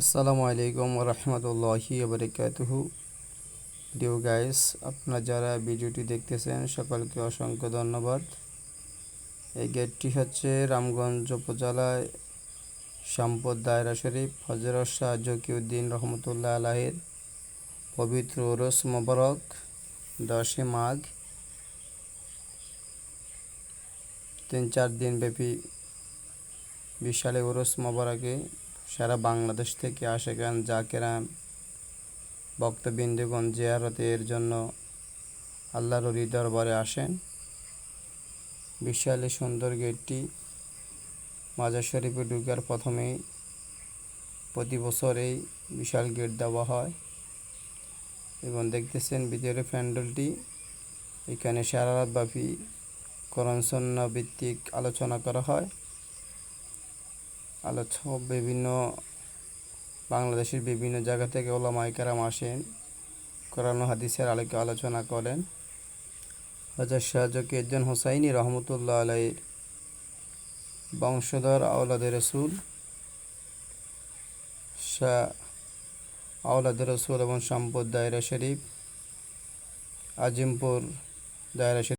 আসসালামু আলাইকুম রহমতুল্লাহি বারকাতুহু ডিউ গাইস আপনারা যারা ভিডিওটি দেখতেছেন, সকলকে অসংখ্য ধন্যবাদ। এই গেটটি হচ্ছে রামগঞ্জ উপজেলায় সম্পদ দায়রা শরীফ হজরত শাহ জকিউদ্দিন রহমতুল্লাহ আলাহের পবিত্র রস মোবারক দশে মাঘ। তিন চার দিন ব্যাপী বিশালে ওরস মোবারকে সারা বাংলাদেশ থেকে আসে গান জাকেরাম ভক্তবৃন্দগণ জিয়ারতের জন্য আল্লাহর অলি দরবারে আসেন। বিশাল সুন্দর গেটটি মাজার শরীফে ঢুকার প্রথমেই প্রতি বছর এই বিশাল গেট দেওয়া হয়। এবং দেখতেছেন ভিতরে প্যান্ডেলটি। এখানে সারা রাতব্যাপী করণসন্না ভিত্তিক আলোচনা করা হয়। আলোচনা বিভিন্ন বাংলাদেশের বিভিন্ন জায়গা থেকে ওলামাইকারাম আসেন, কোরআন হাদিসের আলোকে আলোচনা করেন। হজর শাহ জকিউদ্দিন হোসাইনি রহমতুল্লাহ আলাইয়ের বংশধর আওলাদের রসুল, শাহ আওলাদের রসুল এবং সম্পদ দায়রা শরীফ, আজিমপুর দায়রা শরীফ